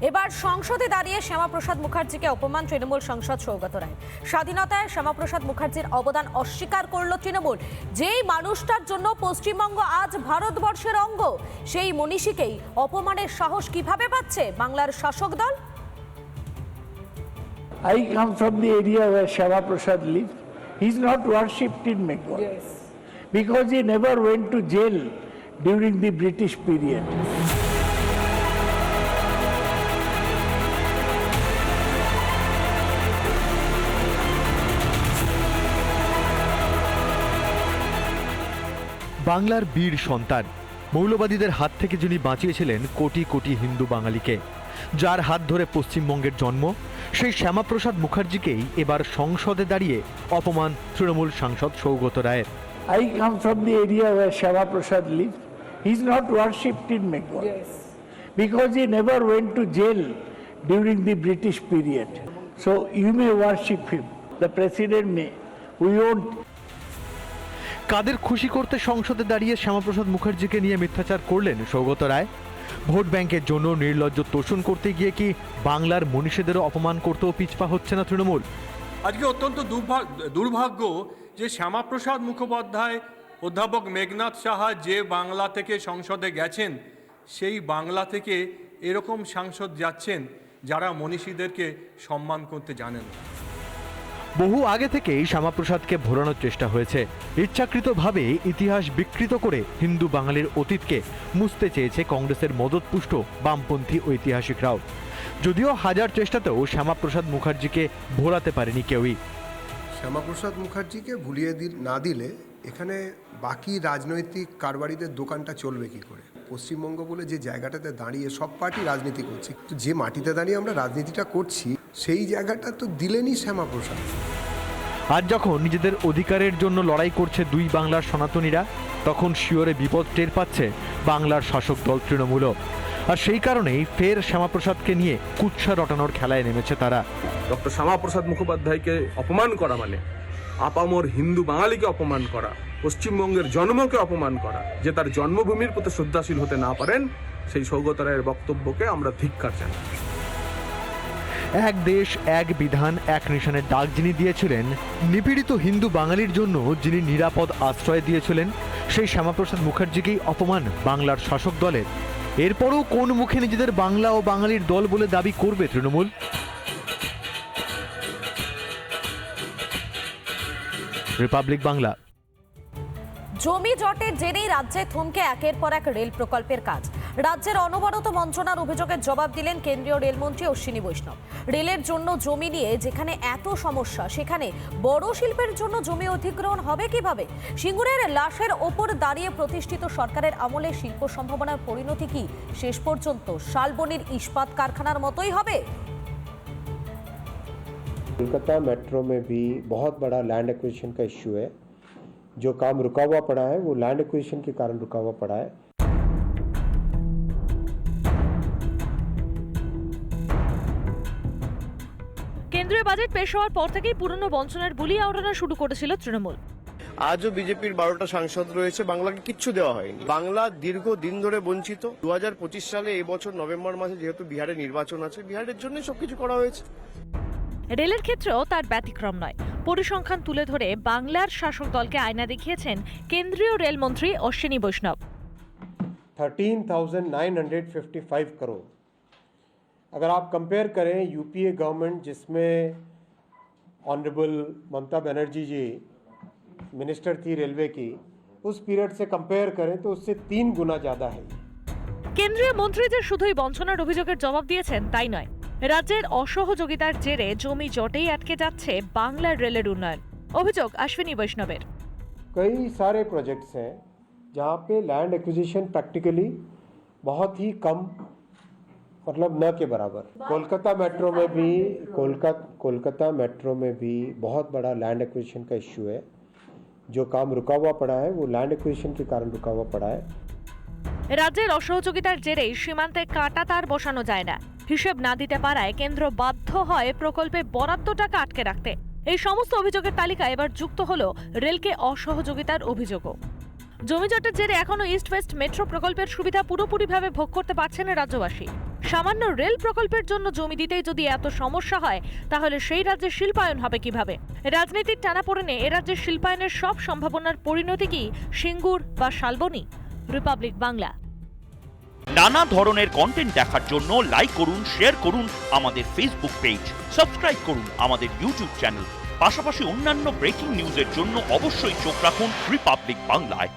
এবার সংসদে দাঁড়িয়ে শ্যামাপ্রসাদ মুখার্জিকে অপমান তৃণমূল সাংসদ সৌগত রায় স্বাধীনতায় শ্যামাপ্রসাদ মুখার্জির অবদান অস্বীকার করল তৃণমূল যেই মানুষটার জন্য পশ্চিমবঙ্গ আজ ভারতবর্ষের অঙ্গ সেই মনীষীকেই অপমানের সাহস কীভাবে পাচ্ছে বাংলার শাসক দল I come from the area where Shama Prasad lived. He's not worshipped in Bengal. Because he never went to jail during the British period. বাংলার বীর সন্তান মৌলবাদীদের হাত থেকে যিনি বাঁচিয়েছিলেন কোটি কোটি হিন্দু বাঙালিকে যার হাত ধরে পশ্চিমবঙ্গের জন্ম সেই শ্যামাপ্রসাদ মুখার্জিকেই এবার সংসদে দাঁড়িয়ে অপমান তৃণমূল সাংসদ সৌগত রায়ের I come from the area where Shama Prasad lived. He's not worshipped in Bengal. Because he never went to jail during the British period. So you may worship him. The president may. We won't কাদের খুশি করতে সংসদে দাঁড়িয়ে শ্যামাপ্রসাদ মুখার্জিকে নিয়ে মিথ্যাচার করলেন Saugata Roy vote ব্যাংকের জন্য নির্লজ্জ তোষণ করতে গিয়ে কি বাংলার মনীষীদেরও অপমান করতেও পিছপা হচ্ছে না তৃণমূল আজকে অত্যন্ত দুর্ভা- দুর্ভাগ্য যে শ্যামাপ্রসাদ মুখোপাধ্যায়, অধ্যাপক মেঘনাথ সাহা যে বাংলা থেকে সংসদে গেছেন, সেই বাংলা থেকে এরকম সাংসদ যাচ্ছেন যারা মনীষীদেরকে সম্মান করতে জানেন। বহু আগে থেকেই শ্যামাপ্রসাদকে ভোলানোর চেষ্টা হয়েছে। ইচ্ছাকৃতভাবে ইতিহাস বিকৃত করে হিন্দু বাঙালির অতীতকে মুছতে চেয়েছে কংগ্রেসের মদতপুষ্ট বামপন্থী ঐতিহাসিকরাও। যদিও হাজার চেষ্টাতেও শ্যামাপ্রসাদ মুখার্জিকে ভোলাতে পারেনি কেউই। শ্যামাপ্রসাদ মুখার্জিকে ভুলিয়ে না দিলে এখানে বাকি রাজনৈতিক কারবারিদের দোকানটা চলবে কি করে? পশ্চিমবঙ্গ বলে যে জায়গাটাতে দাঁড়িয়ে সব পার্টি রাজনীতি করছে। যে মাটিতে দাঁড়িয়ে আমরা রাজনীতিটা করছি সেই জায়গাটা তো দিলেনই শ্যামাপ্রসাদ। আজ যখন নিজেদের অধিকারের জন্য লড়াই করছে দুই বাংলার সনাতনীরা তখন শিওরে বিপদ টের পাচ্ছে বাংলার শাসক দল তৃণমূলও। আর সেই কারণেই ফের শ্যামাপ্রসাদকে নিয়ে কুৎসা রটানোর খেলায় নেমেছে তারা। ডক্টর শ্যামাপ্রসাদ মুখোপাধ্যায়কে অপমান করা মানে আপামর হিন্দু বাঙালিকে অপমান করা পশ্চিমবঙ্গের জন্মকে অপমান করা যে তার জন্মভূমির প্রতি শ্রদ্ধাশীল হতে না পারেন সেই সৌগত রায়ের বক্তব্যকে আমরা ধিক্কার জানাই। এক দেশ, এক বিধান, এক নিশানের ডাক যিনি দিয়েছিলেন, নিপীড়িত হিন্দু বাঙালির জন্য যিনি নিরাপদ আশ্রয় দিয়েছিলেন, সেই শ্যামাপ্রসাদ মুখার্জিকেই অপমান বাংলার শাসক দলের। এরপরও কোন মুখে নিজেদের বাংলা ও বাঙালির দল বলে দাবি করবে তৃণমূল? রিপাবলিক বাংলা। জমি জটের জেরেই রাজ্যে থমকে একের পর এক রেল প্রকল্পের কাজ। রাজ্যের অনবরত বঞ্চনার অভিযোগের জবাব দিলেন কেন্দ্রীয় রেলমন্ত্রী অশ্বিনী বৈষ্ণব রেলের জন্য জমি নিয়ে যেখানে এত সমস্যা সেখানে বড় শিল্পের জন্য জমি অধিগ্রহণ হবে কিভাবে সিঙ্গুরের লাশের ওপর দাঁড়িয়ে প্রতিষ্ঠিত সরকারের আমলে শিল্প সম্ভাবনার পরিণতি কি শেষ পর্যন্ত শালবনির ইস্পাত কারখানার মতোই হবে कोलकाता मेट्रो में भी बहुत बड़ा लैंड एक्विजिशन का इश्यू है जो काम रुका हुआ पड़ा है वो लैंड एक्विजिशन के कारण रुका हुआ पड़ा है বাজেট পেশ হওয়ার পর থেকেই পুরনো বঞ্চনার বুলি আওড়ানো শুরু করেছিল তৃণমূল। আজও বিজেপির বারোটা সাংসদ রয়েছে বাংলাকে কিচ্ছু দেওয়া হয়নি। বাংলা দীর্ঘ দিন ধরে বঞ্চিত। দুহাজার পঁচিশ সালে এবছর নভেম্বর মাসে যেহেতু বিহারে নির্বাচন আছে বিহারের জন্য সবকিছু করা হয়েছে। রেলের ক্ষেত্রেও তার ব্যতিক্রম নয়। পরিসংখ্যান তুলে ধরে বাংলার শাসক দলকে আয়না দেখিয়েছেন কেন্দ্রীয় রেলমন্ত্রী Ashwini Vaishnaw. Thirteen thousand nine hundred fifty five crore अगर आप कंपेयर करें यूपीए गवर्नमेंट जिसमें ऑनरेबल ममता बनर्जी जी मिनिस्टर थी रेलवे की उस पीरियड से कंपेयर करें तो उससे तीन गुना ज़्यादा है কেন্দ্রীয় মন্ত্রী যে শুধুই বঞ্চনার অভিযোগের জবাব দিয়েছেন তাই নয় রাজ্যের অসহযোগিতার জেরে জমি জটেই আটকে যাচ্ছে বাংলার রেলের উন্নয়ন অভিযোগ অশ্বিনী বৈষ্ণবের कई सारे प्रोजेक्ट्स हैं जहाँ पे लैंड एक्विजिशन प्रैक्टिकली बहुत ही कम मतलब न के बराबर कोलकाता मेट्रो में भी कोलकाता कोलकाता मेट्रो में भी बहुत बड़ा लैंड एक्विजिशन का इश्यू है जो काम रुका हुआ पड़ा है वो लैंड एक्विजिशन के कारण रुका हुआ पड़ा है রাজ্যের অসহযোগিতার জেরে সীমান্তে কাঁটা তার বসানো যায় না হিসেব না দিতে পারায় কেন্দ্র বাধ্য হয় প্রকল্পে বরাদ্দ টাকা আটকে রাখতে এই সমস্ত অভিযোগের তালিকায় এবার যুক্ত হলো রেলকে অসহযোগিতার অভিযোগও জমিজটের জেরে এখনও ইস্ট ওয়েস্ট মেট্রো প্রকল্পের সুবিধা পুরোপুরিভাবে ভোগ করতে পারছে না রাজ্যবাসী। সামান্য রেল প্রকল্পের জন্য জমি দিতেই যদি এত সমস্যা হয়, তাহলে সেই রাজ্যের শিল্পায়ন হবে কীভাবে? রাজনীতির টানাপোড়েনে এ রাজ্যের শিল্পায়নের সব সম্ভাবনার পরিণতি কি সিঙ্গুর বা শালবনী? রিপাবলিক বাংলা। নানা ধরনের কন্টেন্ট দেখার জন্য লাইক করুন শেয়ার করুন আমাদের ফেসবুক পেজ সাবস্ক্রাইব করুন আমাদের ইউটিউব চ্যানেল পাশাপাশি অন্যান্য ব্রেকিং নিউজের জন্য অবশ্যই চোখ রাখুন রিপাবলিক বাংলায়